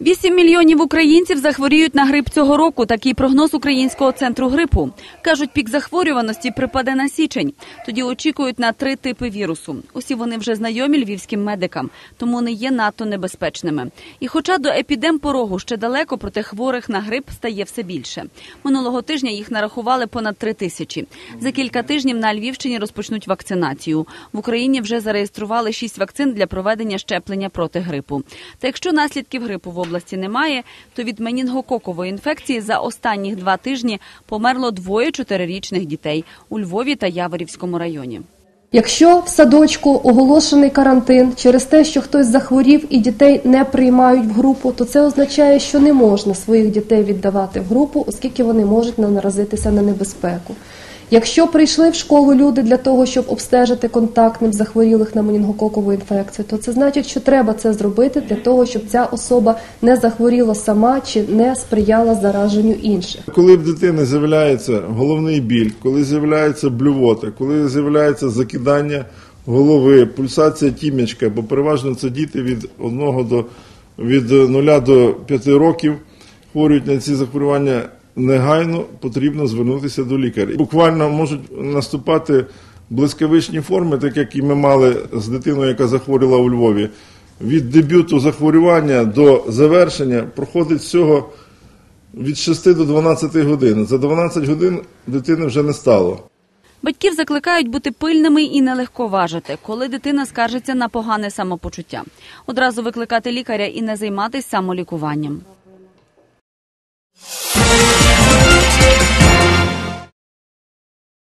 Вісім мільйонів українців захворіють на грип цього року. Такий прогноз українського центру грипу. Кажуть, пік захворюваності припаде на січень. Тоді очікують на три типи вірусу. Усі вони вже знайомі львівським медикам, тому не є надто небезпечними. І хоча до епідемпорогу ще далеко, проте хворих на грип стає все більше. Минулого тижня їх нарахували понад три тисячі. За кілька тижнів на Львівщині розпочнуть вакцинацію. В Україні вже зареєстрували шість вакцин для проведення щеплення проти грипу. Та якщо наслідків грипу області немає, то від менінгококової інфекції за останніх два тижні померло двоє чотирирічних дітей у Львові та Яворівському районі. Якщо в садочку оголошений карантин через те, що хтось захворів і дітей не приймають в групу, то це означає, що не можна своїх дітей віддавати в групу, оскільки вони можуть наразитися на небезпеку. Якщо прийшли в школу люди для того, щоб обстежити контактним захворілих на менінгококову інфекцію, то це значить, що треба це зробити для того, щоб ця особа не захворіла сама чи не сприяла зараженню інших. Коли в дитини з'являється головний біль, коли з'являється блювота, коли з'являється закидання голови, пульсація тім'ячка, бо переважно це діти від 1 до від 0 до 5 років хворіють на ці захворювання, негайно потрібно звернутися до лікаря. Буквально можуть наступати блискавичні форми, так як і ми мали з дитиною, яка захворіла у Львові. Від дебюту захворювання до завершення проходить всього від 6 до 12 годин. За 12 годин дитини вже не стало. Батьків закликають бути пильними і не легковажити, коли дитина скаржиться на погане самопочуття. Одразу викликати лікаря і не займатися самолікуванням.